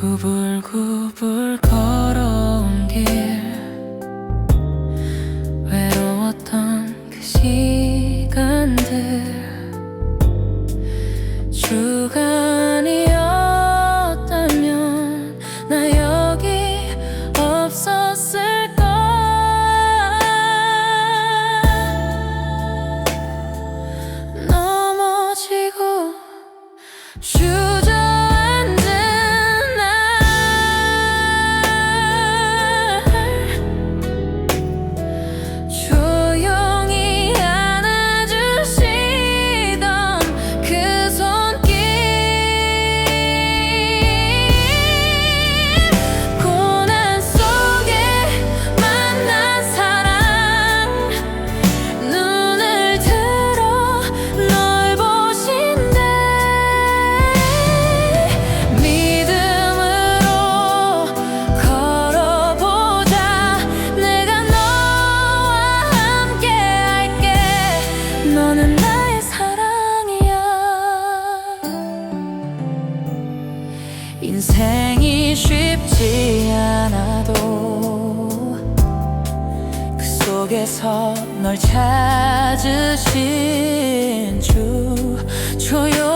구불구불 걸어온 길. 외로웠던 그 시간들. 주간이었다면 나 여기 없었을까 넘어지고 주 인생이 쉽지 않아도 그 속에서 널 찾으신 주 조용히